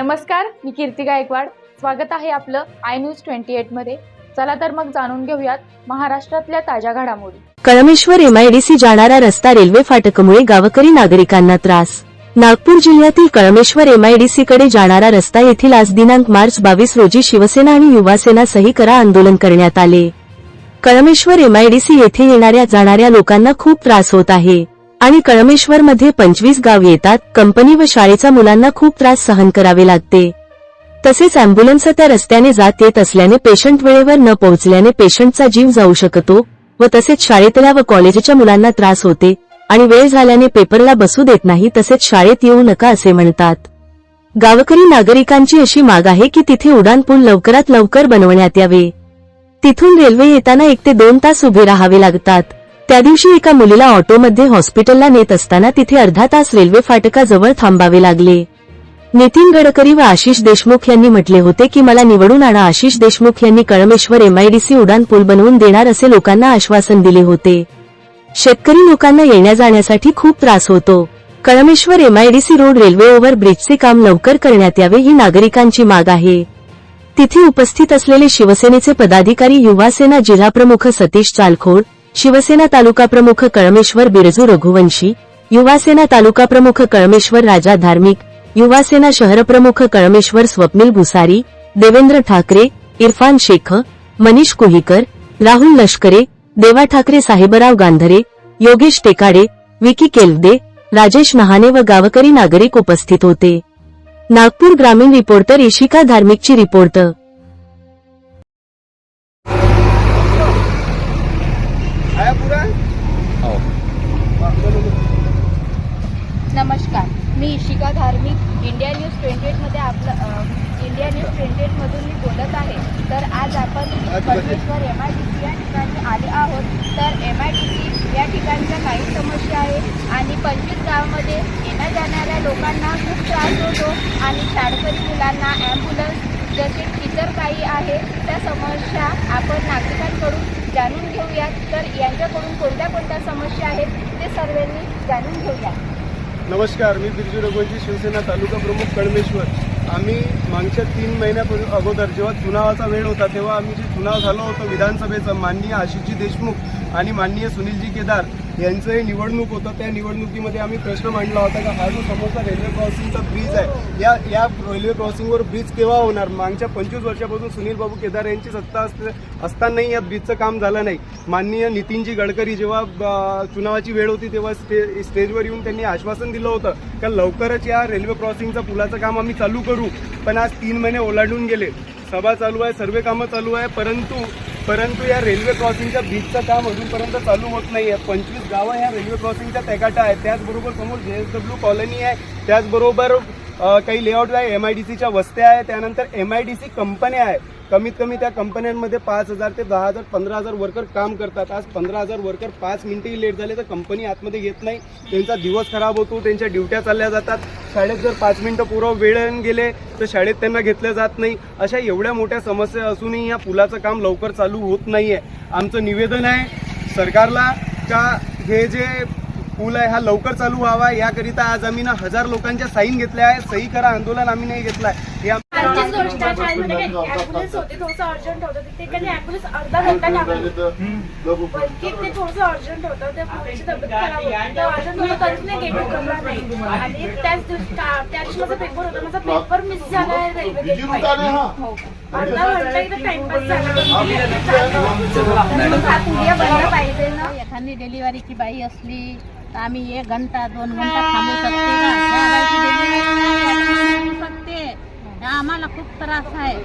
नमस्कार मी कीर्ती गायकवाड. स्वागत आहे आपलं आय न्यूज ट्वेंटी एटमध्ये. चला तर मग जाणून घेऊयात महाराष्ट्रातल्या ताज्या घडामोडी. कळमेश्वर एमआयडीसी जाणारा रस्ता रेल्वे फाटकमुळे गावकरी नागरिकांना त्रास. नागपूर जिल्ह्यातील कळमेश्वर एमआयडीसी कडे जाणारा रस्ता येथील आज दिनांक मार्च बावीस रोजी शिवसेना आणि युवासेना सही करा आंदोलन करण्यात आले. कळमेश्वर एमआयडीसी येथे येणाऱ्या जाणाऱ्या लोकांना खूप त्रास होत आहे. आणि कळमेश्वर मध्ये पंचवीस गाव येतात. कंपनी व शाळेच्या मुलांना खूप त्रास सहन करावे लागते. तसेच अँब्युलन्स त्या रस्त्याने जात येत असल्याने पेशंट वेळेवर न पोहोचल्याने पेशंटचा जीव जाऊ शकतो व तसेच शाळेतल्या व कॉलेजच्या मुलांना त्रास होते आणि वेळ झाल्याने पेपरला बसू देत नाही तसेच शाळेत येऊ नका असे म्हणतात. गावकरी नागरिकांची अशी माग आहे की तिथे उडान पूल लवकरात लवकर बनवण्यात यावे. तिथून रेल्वे येताना एक ते दोन तास उभे राहावे लागतात. त्या दिवशी एका मुलीला ऑटोमध्ये हॉस्पिटलला नेत असताना तिथे अर्धा तास रेल्वे फाटकाजवळ थांबावे लागले. नितीन गडकरी व आशिष देशमुख यांनी म्हटले होते की मला निवडून आणा. आशिष देशमुख यांनी कळमेश्वर एमआयडीसी उडान पूल बनवून देणार असे लोकांना आश्वासन दिले होते. शेतकरी लोकांना येण्या जाण्यासाठी खूप त्रास होतो. Kalmeshwar MIDC road railway over ब्रिजचे काम लवकर करण्यात यावे ही नागरिकांची माग आहे. तिथे उपस्थित असलेले शिवसेनेचे पदाधिकारी युवासेना जिल्हाप्रमुख सतीश चालखोड शिवसेना तालुका प्रमुख कळमेश्वर बिरजू रघुवंशी युवासेना तालुका प्रमुख कळमेश्वर राजा धार्मिक युवासेना शहरप्रमुख कळमेश्वर स्वप्नील भुसारी देवेंद्र ठाकरे इरफान शेख मनीष कुहीकर राहुल लष्करे देवा ठाकरे साहेबराव गांधरे योगेश टेकाडे विकी केलदे राजेश नहाने व गावकरी नागरिक उपस्थित होते. नागपूर ग्रामीण रिपोर्टर इशिका धार्मिकची रिपोर्ट आया पुरा नमस्कार मी इशिका धार्मिक इंडिया न्यूज ट्वेंटी एटमध्ये आपलं इंडिया न्यूज ट्वेंटी एटमधून मी बोलत आहे. तर आज आपण परमेश्वर एम आय डी सी या ठिकाणी आले आहोत. तर एम आय डी सी या ठिकाणच्या काही समस्या आहेत आणि पंचवीस गावामध्ये येण्या जाणाऱ्या लोकांना खूप त्रास होतो आणि शाळकरी मुलांना ॲम्ब्युलन्स जसे इतर काही आहे त्या समस्या आपण नागरिकांकडून जाणून घेऊयात. तर यांच्याकडून कोणत्या कोणत्या समस्या आहेत ते सर्वांनी जाणून घेऊयात. नमस्कार मी बिरजू रघुवंशी शिवसेना तालुका प्रमुख कळमेश्वर. आम्ही मागच्या तीन महिन्यापूर्वी अगोदर जेव्हा चुनावाचा वेळ होता तेव्हा आम्ही जे चुनाव झालो होतो विधानसभेचं माननीय आशिषजी देशमुख आणि माननीय सुनीलजी केदार यांचं हे निवडणूक होतं. त्या निवडणुकीमध्ये आम्ही प्रश्न मांडला होता का हा जो समोरचा रेल्वे क्रॉसिंगचा ब्रिज आहे या या रेल्वे क्रॉसिंगवर ब्रिज केव्हा होणार? मागच्या पंचवीस वर्षापासून सुनील बाबू केदार यांची सत्ता असते असतानाही या ब्रिजचं काम झालं नाही. माननीय नितीनजी गडकरी जेव्हा चुनावाची वेळ होती तेव्हा स्टे स्टेजवर येऊन त्यांनी आश्वासन दिलं होतं का लवकरच या रेल्वे क्रॉसिंगचं पुलाचं काम आम्ही चालू करू. पण आज तीन महिने ओलांडून गेले. सभा चालू आहे सर्वे कामं चालू आहे परंतु परंतु या रेल्वे क्रॉसिंगच्या ब्रिजचं काम अजूनपर्यंत चालू होत नाही आहे पंचवीस गावं ह्या रेल्वे क्रॉसिंगच्या तेकाटा आहेत. त्याचबरोबर समोर जे एस डब्ल्यू कॉलनी आहे. त्याचबरोबर काही लेआउट आहे एम आय डी सीच्या वस्त्या आहे त्यानंतर एम आय डी सी कंपन्या आहे. कमीत कमी त्या कंपन्यांमध्ये पाच हजार ते दहा हजार पंधरा हजार वर्कर काम करतात. आज पंधरा हजार वर्कर पाच मिनिटही लेट झाले तर कंपनी आतमध्ये घेत नाही. त्यांचा दिवस खराब होतो त्यांच्या ड्युट्या चालल्या जातात. शाळेत जर पाच मिनिटं पुरं वेळ गेले तर शाळेत त्यांना घेतलं जात नाही. अशा एवढ्या मोठ्या समस्या असूनही या पुलाचं काम लवकर चालू होत नाही आहे आमचं निवेदन आहे सरकारला का हे जे पूल आहे हा लवकर चालू व्हावा. याकरिता आज आम्ही ना हजार लोकांच्या साईन घेतल्या आहे सही करा आंदोलन आम्ही नाही हे गोष्ट आहे पेपर मिस झाला एखादी डिलिव्हरीची बाई असली तर आम्ही एक घंटा दोन घंटा थांबू शकते का? त्या बाईची डिलिव्हरी नाही आता थांबू शकते. आम्हाला खूप त्रास आहे.